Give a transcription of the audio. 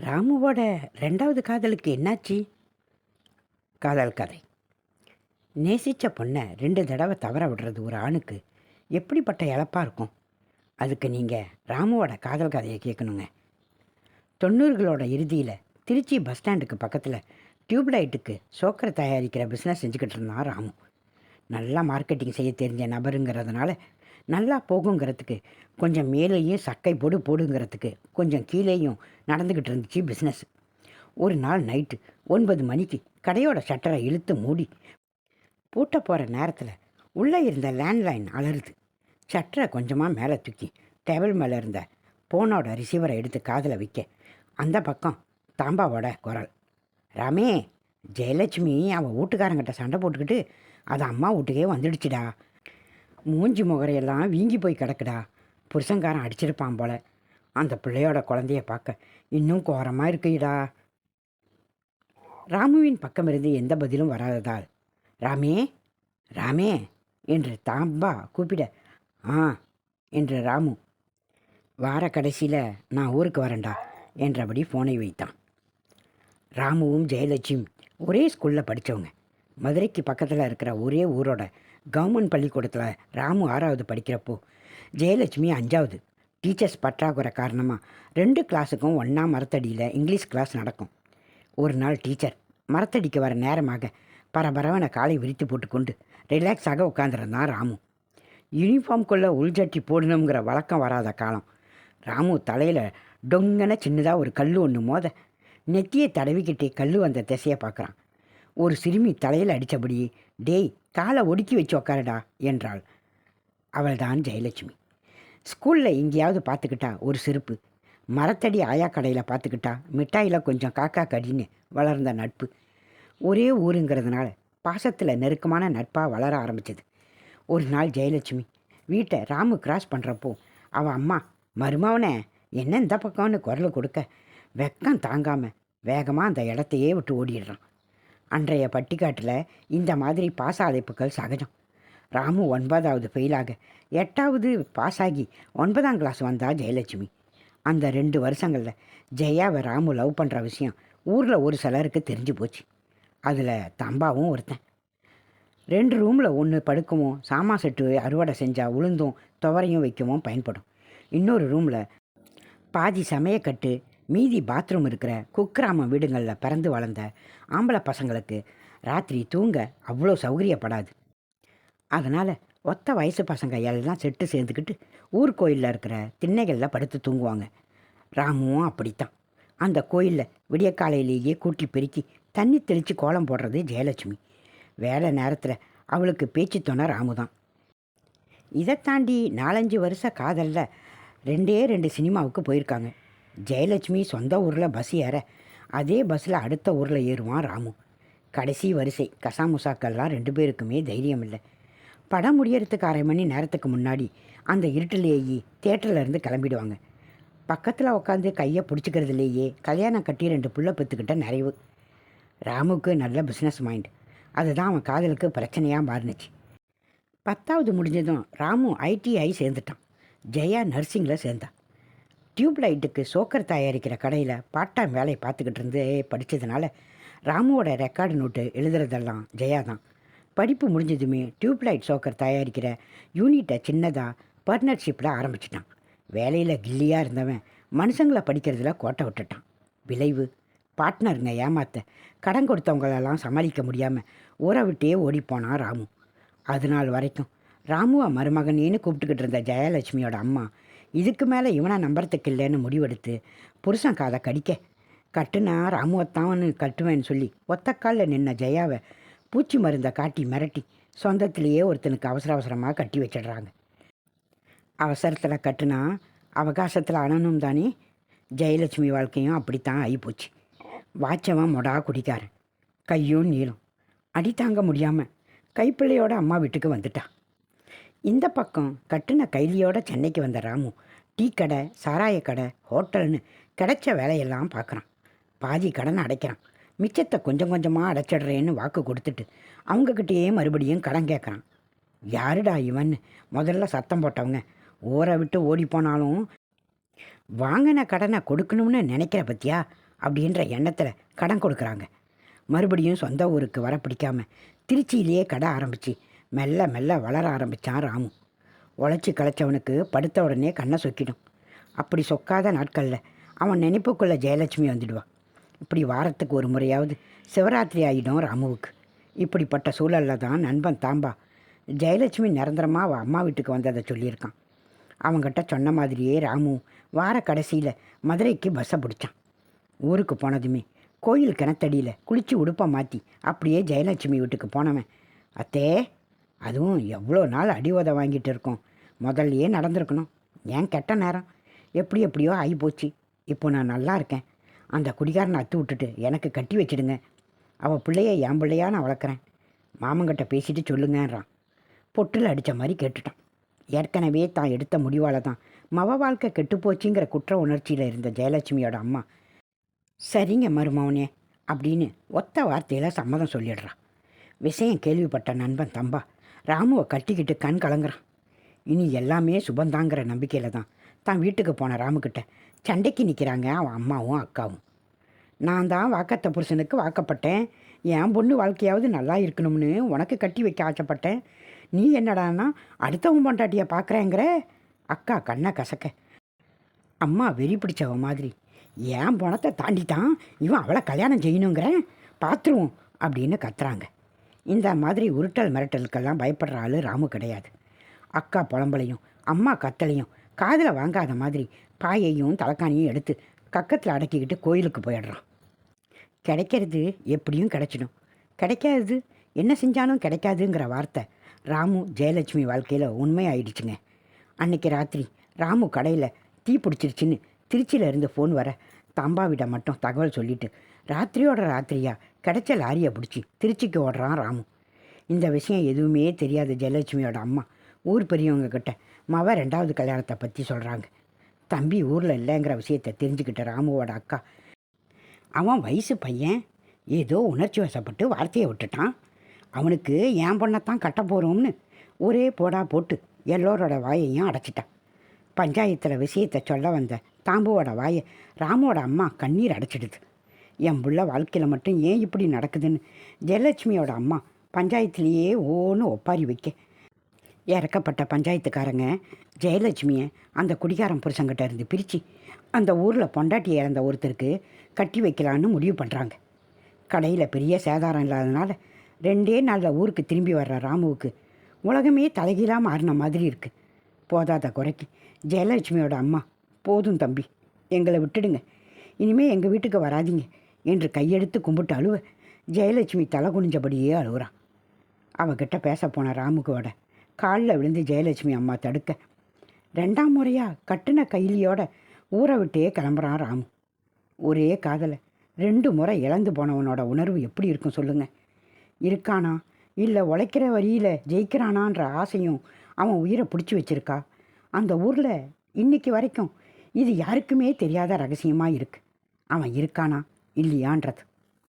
ராமுவோட ரெண்டாவது காதலுக்கு என்னாச்சு? காதல் கதை. நேசித்த பொண்ணை ரெண்டு தடவை தவற விடுறது ஒரு ஆணுக்கு எப்படிப்பட்ட இழப்பாக இருக்கும்? அதுக்கு நீங்கள் ராமுவோட காதல் கதையை கேட்கணுங்க. தொண்ணூறுகளோட இறுதியில் திருச்சி பஸ் ஸ்டாண்டுக்கு பக்கத்தில் டியூப்லைட்டுக்கு சோக்கரை தயாரிக்கிற பிஸ்னஸ் செஞ்சுக்கிட்டு இருந்தான் ராமு. நல்லா மார்க்கெட்டிங் செய்ய தெரிஞ்ச நபருங்கிறதுனால நல்லா போகுங்கிறதுக்கு கொஞ்சம் மேலேயும் சக்கை போடு போடுங்கிறதுக்கு கொஞ்சம் கீழேயும் நடந்துக்கிட்டு இருந்துச்சு பிஸ்னஸ் ஒரு நாள் நைட்டு ஒன்பது மணிக்கு கடையோட ஷட்டரை இழுத்து மூடி பூட்ட போகிற நேரத்தில் உள்ளே இருந்த லேண்ட்லைன் அலறுது. ஷட்டரை கொஞ்சமாக மேலே தூக்கி டேபிள் மேலே இருந்த ஃபோனோட ரிசீவரை எடுத்து காதில் வைக்க அந்த பக்கம் தாம்பாவோட குரல் ராமே ஜெயலட்சுமி அவள் வீட்டுக்காரங்கிட்ட சண்டை போட்டுக்கிட்டு அது அம்மா வீட்டுக்கே வந்துடுச்சுடா. மூஞ்சி முகரையெல்லாம் வீங்கி போய் கிடக்குடா. புருஷங்காரன் அடிச்சிருப்பான் போல. அந்த பிள்ளையோட குழந்தைய பார்க்க இன்னும் கோரமாக இருக்குடா ராமுவின் பக்கமிருந்து எந்த பதிலும் வராததால் ராமே ராமே என்று தாம்பா கூப்பிட ஆ என்று ராமு வார கடைசியில் நான் ஊருக்கு வரேன்டா என்றபடி ஃபோனை வைத்தான். ராமுவும் ஜெயலட்சுமி ஒரே ஸ்கூலில் படித்தவங்க மதுரைக்கு பக்கத்தில் இருக்கிற ஒரே ஊரோட கவர்மெண்ட் பள்ளிக்கூடத்தில் ராமு ஆறாவது படிக்கிறப்போ ஜெயலட்சுமி அஞ்சாவது டீச்சர்ஸ் பற்றாக்குறை காரணமாக ரெண்டு கிளாஸுக்கும் ஒன்றா மரத்தடியில் இங்கிலீஷ் கிளாஸ் நடக்கும். ஒரு நாள் டீச்சர் மரத்தடிக்கு வர நேரமாக பரபரவனை காலை விரித்து போட்டுக்கொண்டு ரிலாக்ஸாக உட்காந்துருந்தான் ராமு. யூனிஃபார்ம்குள்ளே உள்ஜட்டி போடணுங்கிற வழக்கம் வராத காலம் ராமு தலையில் டொங்கன சின்னதாக ஒரு கல் ஒன்று மோத நெத்தியை தடவிக்கிட்டே கல் வந்த திசையை பார்க்குறான். ஒரு சிறுமி தலையில் அடித்தபடி டேய் காலை ஒடுக்கி வச்சு உக்காரடா என்றாள். அவள்தான் ஜெயலட்சுமி. ஸ்கூலில் எங்கேயாவது பார்த்துக்கிட்டா ஒரு செருப்பு. மரத்தடி ஆயா கடையில் பார்த்துக்கிட்டா மிட்டாயில் கொஞ்சம் காக்கா கடின்னு வளர்ந்த நட்பு. ஒரே ஊருங்கிறதுனால பாசத்தில் நெருக்கமான நட்பாக வளர ஆரம்பிச்சது. ஒரு நாள் ஜெயலட்சுமி வீட்டை ராமு கிராஸ் பண்ணுறப்போ அவள் அம்மா மருமவனே என்ன இந்த பக்கம்னு குரல் கொடுக்க வெக்கம் தாங்காமல் வேகமாக அந்த இடத்தையே விட்டு ஓடிடுறான். அன்றைய பட்டிக்காட்டில் இந்த மாதிரி பாசாதைப்புகள் சகஜம். ராமு ஒன்பதாவது ஃபெயிலாக. எட்டாவது பாஸ் ஆகி ஒன்பதாம் கிளாஸ் வந்தா ஜெயலட்சுமி. அந்த ரெண்டு வருஷங்களில் ஜெயாவை ராமு லவ் பண்ணுற விஷயம் ஊரில் ஒரு சிலருக்கு தெரிஞ்சு போச்சு. அதில் தம்பாவும் ஒருத்தன். ரெண்டு ரூமில் ஒன்று படுக்கவும் சாமா செட்டு அறுவடை செஞ்சால் உளுந்தும் துவரையும் வைக்கவும் பயன்படும். இன்னொரு ரூமில் பாதி சமையக்கட்டு மீதி பாத்ரூம் இருக்கிற குக்கிராம வீடுங்களில் பிறந்து வளர்ந்த ஆம்பளை பசங்களுக்கு ராத்திரி தூங்க அவ்வளோ சௌகரியப்படாது. அதனால் ஒத்த வயசு பசங்க எல்லாம் செட்டு சேர்ந்துக்கிட்டு ஊர் கோயிலில் இருக்கிற திண்ணைகளில் படுத்து தூங்குவாங்க. ராமுவும் அப்படித்தான். அந்த கோயிலில் விடிய காலையிலேயே கூட்டி பெருக்கி தண்ணி தெளித்து கோலம் போடுறது ஜெயலட்சுமி. வேலை நேரத்தில் அவளுக்கு பேச்சு துணை ராமு தான் இதை தாண்டி நாலஞ்சு வருஷ காதலில் ரெண்டே ரெண்டு சினிமாவுக்கு போயிருக்காங்க. ஜெயலட்சுமி சொந்த ஊரில் பஸ் ஏற. அதே பஸ்ஸில் அடுத்த ஊரில் ஏறுவான் ராமு. கடைசி வரிசை கசாமுசாக்கள்லாம் ரெண்டு பேருக்குமே தைரியம் இல்லை. படம் முடியறதுக்கு அரை மணி நேரத்துக்கு முன்னாடி அந்த இருட்டிலேயே தேட்டர்லேருந்து கிளம்பிடுவாங்க. பக்கத்தில் உட்காந்து கையை பிடிச்சிக்கிறதுலேயே கல்யாணம் கட்டி ரெண்டு புள்ள பெற்றுக்கிட்ட நிறைவு. ராமுக்கு நல்ல பிஸ்னஸ் மைண்ட் அதுதான் அவன் காதலுக்கு பிரச்சனையாக மாறுனுச்சு. பத்தாவது முடிஞ்சதும் ராமு ஐடிஐ சேர்ந்துட்டான். ஜெயா நர்சிங்கில் சேர்ந்தான் டியூப்லைட்டுக்கு சோக்கர் தயாரிக்கிற கடையில் பார்ட் டைம் வேலையை பார்த்துக்கிட்டு இருந்தே படித்ததுனால ராமுவோட ரெக்கார்டு நோட்டு எழுதுறதெல்லாம் ஜெயா தான். படிப்பு முடிஞ்சதுமே டியூப்லைட் சோக்கர் தயாரிக்கிற யூனிட்டை சின்னதாக பார்ட்னர்ஷிப்பில் ஆரம்பிச்சிட்டான். வேலையில் கில்லியாக இருந்தவன் மனுஷங்களை படிக்கிறதுல கோட்டை விட்டுட்டான். விளைவு பார்ட்னருங்க ஏமாத்த கடன் கொடுத்தவங்களெல்லாம் சமாளிக்க முடியாமல் ஊரை விட்டே ஓடிப்போனான் ராமு. அது நாள் வரைக்கும் ராமுவை மருமகனேன்னு கூப்பிட்டுக்கிட்டு இருந்த ஜெயலட்சுமியோட அம்மா இதுக்கு மேலே இவனை நம்புறதுக்கு இல்லைன்னு முடிவெடுத்து புருஷன் காதை கடிக்க. கட்டுனா ராமுவத்தான்னு கட்டுவேன்னு சொல்லி ஒத்தக்காலில் நின்ன ஜெயாவை பூச்சி மருந்தை காட்டி மிரட்டி சொந்தத்திலேயே ஒருத்தனுக்கு அவசர அவசரமாக கட்டி வச்சிடுறாங்க. அவசரத்தில் கட்டுனா அவகாசத்தில் அணனும் தானே? ஜெயலட்சுமி வாழ்க்கையும் அப்படித்தான் ஆகிப்போச்சு வாச்சவன் மொடா குடிக்காரன் கையும் நீளம். அடி தாங்க முடியாமல் கைப்பிள்ளையோட அம்மா வீட்டுக்கு வந்துட்டான் இந்த பக்கம் கட்டுன கைலியோட சென்னைக்கு வந்த ராமு டீ கடை சாராய கடை ஹோட்டல்னு கிடைச்ச வேலையெல்லாம் பார்க்குறான் பாதி கடன் அடைக்கிறான். மிச்சத்தை கொஞ்சம் கொஞ்சமாக அடைச்சிடுறேன்னு வாக்கு கொடுத்துட்டு அவங்கக்கிட்டேயே மறுபடியும் கடன் கேட்குறான் யாருடா இவன்? முதல்ல சத்தம் போட்டவங்க. ஊரை விட்டு ஓடி போனாலும் வாங்கின கடனை கொடுக்கணும்னு நினைக்கிற பத்தியா? அப்படின்ற எண்ணத்தில் கடன் கொடுக்குறாங்க. மறுபடியும் சொந்த ஊருக்கு வர பிடிக்காம திருச்சியிலேயே கடை ஆரம்பித்து மெல்ல மெல்ல வளர ஆரம்பித்தான் ராமு. உழைச்சி களைச்சவனுக்கு படுத்த உடனே கண்ணை சொக்கிடும். அப்படி சொக்காத நாட்களில் அவன் நினைப்புக்குள்ளே ஜெயலட்சுமி வந்துடுவான் இப்படி வாரத்துக்கு ஒரு முறையாவது சிவராத்திரி ஆகிடும் ராமுவுக்கு. இப்படிப்பட்ட சூழலில் தான் நண்பன் தாம்பா ஜெயலட்சுமி நிரந்தரமாக அவள் அம்மா வீட்டுக்கு வந்ததை சொல்லியிருக்கான். அவங்ககிட்ட சொன்ன மாதிரியே ராமு வார கடைசியில் மதுரைக்கு பஸ்ஸை பிடிச்சான். ஊருக்கு போனதுமே கோயில் கிணத்தடியில் குளித்து உடுப்பை மாற்றி அப்படியே ஜெயலட்சுமி வீட்டுக்கு போனவன். அத்தே அதுவும் எவ்வளோ நாள் அடிவதை வாங்கிட்டு இருக்கோம். முதல்லையே நடந்திருக்கணும். ஏன் கெட்ட நேரம்? எப்படி எப்படியோ ஆகி போச்சு இப்போ நான் நல்லா இருக்கேன். அந்த குடிகாரனை அத்து விட்டுட்டு எனக்கு கட்டி வச்சிடுங்க. அவள் பிள்ளைய என் பிள்ளையா நான் வளர்க்குறேன். மாமங்கிட்ட பேசிட்டு சொல்லுங்கன்றான். பொட்டில் அடித்த மாதிரி கேட்டுட்டான். ஏற்கனவே தான் எடுத்த முடிவால் தான். மவ வாழ்க்கை கெட்டுப்போச்சுங்கிற குற்ற உணர்ச்சியில் இருந்த ஜெயலட்சுமியோட அம்மா சரிங்க மருமவனே அப்படின்னு ஒத்த வார்த்தையில் சம்மதம் சொல்லிடுறான் விஷயம் கேள்விப்பட்ட நண்பன் தம்பா ராமுவை கட்டிக்கிட்டு கண் கலங்குறான். இனி எல்லாமே சுபந்தாங்கிற நம்பிக்கையில் தான். தான் வீட்டுக்கு போன ராமுக்கிட்ட சண்டைக்கு நிற்கிறாங்க அவன் அம்மாவும் அக்காவும். நான் தான் வாக்கத்த புருஷனுக்கு வாக்கப்பட்டேன். என் பொண்ணு வாழ்க்கையாவது நல்லா இருக்கணும்னு உனக்கு கட்டி வைக்க ஆசைப்பட்டேன். நீ என்னடான்னா அடுத்தவன் பொண்டாட்டியை பார்க்குறேங்கிற அக்கா கண்ணை கசக்க. அம்மா வெறி பிடிச்சவ மாதிரி. என் பணத்தை தாண்டி தான் இவன் அவளை கல்யாணம் செய்யணுங்கிறேன் பார்த்துருவோம் அப்படின்னு கத்துறாங்க. இந்த மாதிரி உருட்டல் மிரட்டலுக்கெல்லாம் பயப்படுற ஆள் ராமு கிடையாது. அக்கா புலம்பலையும் அம்மா கத்தலையும் காதில் வாங்காத மாதிரி பாயையும் தலைக்காணியும் எடுத்து கக்கத்தில் அடக்கிக்கிட்டு கோயிலுக்கு போயிடுறான். கிடைக்கிறது எப்படியும் கிடைச்சிடும். கிடைக்காது என்ன செஞ்சாலும் கிடைக்காதுங்கிற வார்த்தை ராமு ஜெயலட்சுமி வாழ்க்கையில் உண்மையாயிடுச்சுங்க. அன்னைக்கு ராத்திரி ராமு கடையில் தீ பிடிச்சிருச்சின்னு திருச்சியில் இருந்த ஃபோன் வர தாம்பாவிடம் மட்டும் தகவல் சொல்லிட்டு ராத்திரியோட ராத்திரியா? கிடைச்ச லாரியை பிடிச்சி திருச்சிக்கு ஓடுறான் ராமு. இந்த விஷயம் எதுவுமே தெரியாத ஜெயலட்சுமியோட அம்மா. ஊர் பெரியவங்க கிட்ட மவ ரெண்டாவது கல்யாணத்தை பற்றி சொல்கிறாங்க தம்பி ஊரில் இல்லைங்கிற விஷயத்தை தெரிஞ்சுக்கிட்ட ராமுவோட அக்கா. அவன் வயசு பையன் ஏதோ உணர்ச்சி வசப்பட்டு வார்த்தையை விட்டுட்டான். அவனுக்கு என் பொண்ணைத்தான் கட்ட போகிறோம்னு ஒரே போடா போட்டு எல்லோரோட வாயையும் அடைச்சிட்டான். பஞ்சாயத்தில் விஷயத்தை சொல்ல வந்த தாம்புவோட வாயை ராமோட அம்மா கண்ணீர் அடைச்சிடுது. என் புள்ள வாழ்க்கையில் மட்டும் ஏன் இப்படி நடக்குதுன்னு ஜெயலட்சுமியோட அம்மா பஞ்சாயத்துலேயே ஓன்னு ஒப்பாரி வைக்க. இறக்கப்பட்ட பஞ்சாயத்துக்காரங்க ஜெயலட்சுமியை அந்த குடிகாரம் புருஷங்கிட்ட இருந்து பிரித்து அந்த ஊரில் பொண்டாட்டி இறந்த ஒருத்தருக்கு கட்டி வைக்கலான்னு முடிவு பண்ணுறாங்க கடையில் பெரிய சேதாரம் இல்லாதனால ரெண்டே நாளில் ஊருக்கு திரும்பி வர்ற ராமுவுக்கு உலகமே தலைகீழாக மாறின மாதிரி இருக்குது போதாத குறைக்கு ஜெயலட்சுமியோட அம்மா போதும் தம்பி. எங்களை விட்டுடுங்க. இனிமேல் எங்கள் வீட்டுக்கு வராதீங்க என்று கையெடுத்து கும்பிட்டு அழுவ. ஜெயலட்சுமி தலை குனிஞ்சபடியே அழுகுறான் அவகிட்ட பேச போன ராமுகோட காலில் விழுந்து ஜெயலட்சுமி அம்மா தடுக்க. ரெண்டாம் முறையாக கட்டின கைலியோட ஊரை விட்டே கிளம்புறான் ராமு. ஒரே காதலை. ரெண்டு முறை இழந்து போனவனோட உணர்வு எப்படி இருக்கும் சொல்லுங்க. இருக்கானா? இல்லை உழைக்கிற வழியில் ஜெயிக்கிறானான்ற ஆசையும் அவன் உயிரை பிடிச்சி வச்சிருக்கா? அந்த ஊரில் இன்னைக்கு வரைக்கும் இது யாருக்குமே தெரியாத ரகசியமாக இருக்கு. அவன் இருக்கானா? இல்லையான்றது.